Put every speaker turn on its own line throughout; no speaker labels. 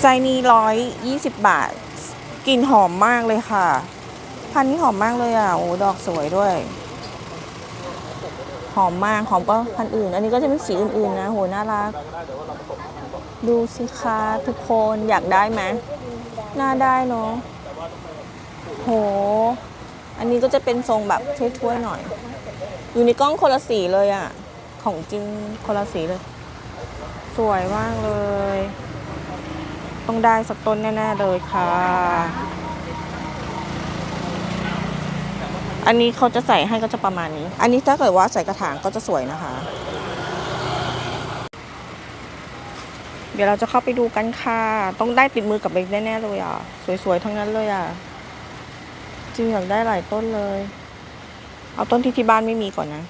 ไซนี้ร้อยยี่สิบบาทกลิ่นหอมมากเลยค่ะ พันนี้หอมมากเลยอะ โอ้ดอกสวยด้วย หอมมาก หอมก็พันอื่น อันนี้ก็จะเป็นสีอื่นๆนะ โห น่ารัก ดูสิคะทุกคน อยากได้ไหมน่าได้เนาะ โห อันนี้ก็จะเป็นทรงแบบถ้วยๆหน่อย อยู่ในกล้องคนละสีเลยอะ ของจริงคนละสีเลย สวยมากเลย ต้องได้สักต้นแน่ ๆ เลยค่ะ อันนี้เขาจะใส่ให้ก็จะประมาณนี้ อันนี้ถ้าเกิดว่าใส่กระถางก็จะสวยนะคะ เดี๋ยวเราจะเข้าไปดูกันค่ะ ต้องได้ติดมือกับเบกแน่ ๆ เลยอะ สวย ๆ ทั้งนั้นเลยอะ จริงอยากได้หลายต้นเลย เอาต้นที่ที่บ้านไม่มีก่อนนะ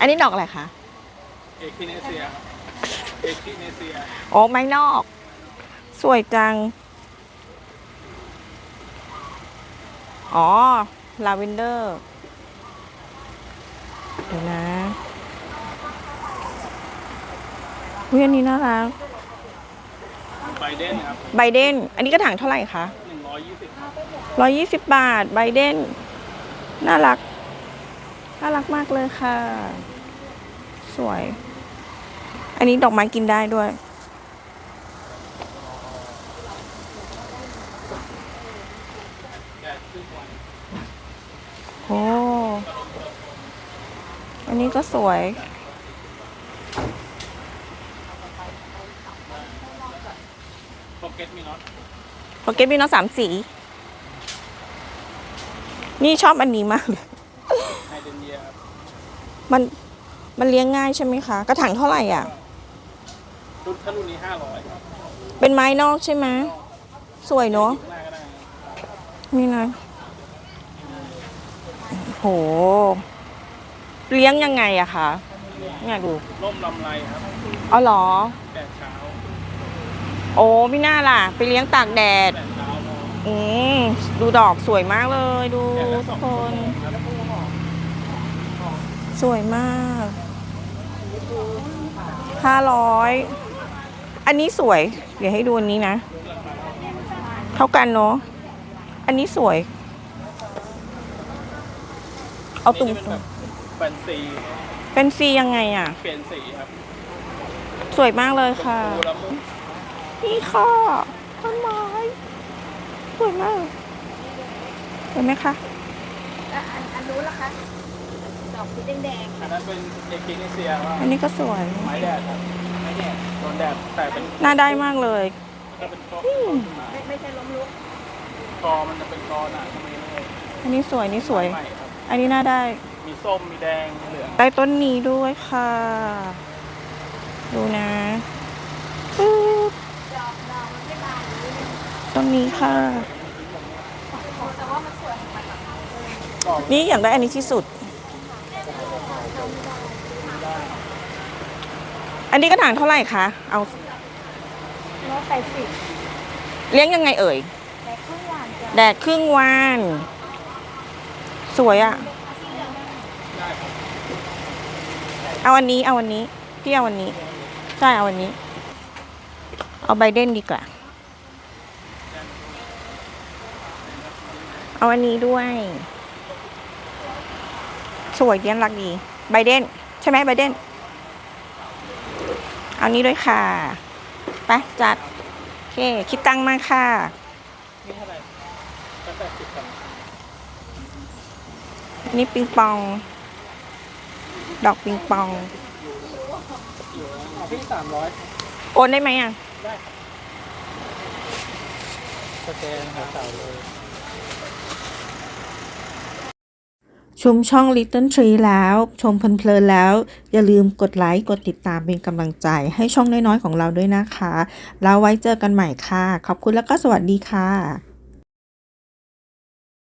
อันนี้ดอกอะไรคะ
เอคิเนเซีย เอคิเนเซีย
โอ้ไม้นอก สวยจัง อ๋อ ลาเวนเดอร์ เดี๋ยวนะอุ้ยอันนี้น่ารัก
ไบเดนครับ
ไบเดน อันนี้กระถางเท่าไหร่คะ
หนึ่งร้อยยี่สิบ
ร้อยยี่สิบบาทไบเดน น่ารัก น่ารักมากเลยค่ะ สวย อันนี้ดอกไม้กินได้ด้วย
แดดครึ่งวัน
โอ้ อันนี้ก็สวย
โปเก็ตมีน็อต
โปเกตมีน้องสามสี นี่ชอบอันนี้มากเลย
ไฮเดนเยียครับ
มันมันเลี้ยงง่ายใช่ไหมคะ กระถางเท่าไหร่อะ
รุ่นถ้ารุ่นนี้ห้าร้อยครับ
เป็นไม้นอกใช่ไหมสวยเนาะ
หน้าก็ได้ครับ
นี่นะโห เลี้ยงยังไงอะคะเนี่ยดู
ร่มลำไรครับ
อ๋อเหรอ
แดดเช้า
โอ้พี่น่าล่ะ ไปเลี้ยงตากแดด
แดดเช้าพอ
อืมดูดอกสวยมากเลยดู
แดดละส
ทุ
อกง
ค
ชั่วโม
น
งครับ
สวยมากห้าร้อยอันนี้สวย เดี๋ยวให้ดูอันนี้นะ เท่ากันเนาะอันนี้สวย เอาตุ่ม
นี่จะเป็นแบบแฟนซี
ๆเป็นซียังไงอะ
เปลี่ยนสีครับ
สวยมากเลยค่ะ
ดูแล้วมุก
นี่ค่ะต้นไม้สวยมากเห็นไหมคะ
อะอันอันนู้นล่ะคะดอกสีแดง
อันนั้นเป็นเอคิเนเซียครับ
อันนี้ก็สวย
ไม้แดดครับไม้แดดโดนแดดแต่เป็น
น่าได้มากเลย
ถ้าเป็นกอ
ๆไม่ไม่ใช่ล้มลุก
กอมันจะเป็นกอหนาทำไมเลย
อันนี้สวยนี่สวย
ใหม่ครับ
อันนี้น่าได้
มีส้มมีแดงมีเหลือง
ได้ต้นนี้ด้วยค่ะ ดูนะปึ๊บ
ดอกดอกมันไม่บานอย่างนี้เนี่ย
ต้นนี้ค่ะ
แต่ว่ามันสวยของมันแบบ
นี่อยากได้อันนี้ที่สุด อันนี้กระถางเท่าไหร่คะ เอา
ร้อยแปดสิบ
เลี้ยงยังไงเอ่ย
แต่ข้างหวานจะ
แดดครึ่งวัน สวยอะ่ะ เอาอันนี้ เอาอันนี้ พี่เอาอันนี้ ใช่ เอาอันนี้ เอาไบเดนดีกว่า เอาอันนี้ด้วย สวยเดียนรักดี ไบเดน ใช่ไหมไบเดน เอานี้ด้วยค่ะไปจัด โอเค คิดตังค์มาค่ะ
นี่เท่าไหร่แปดสิบครับ
นี่ปิงปอง ดอกปิงป
องพี่สามร้อย
โอนได้ไหมอะ
สแกนหาเสาเลย
ชมช่อง Little Tree แล้ว ชมเพลินๆแล้ว อย่าลืมกดไลค์กดติดตามเป็นกำลังใจให้ช่องน้อยๆของเราด้วยนะคะ แล้วไว้เจอกันใหม่ค่ะ ขอบคุณแล้วก็สวัสดีค่ะ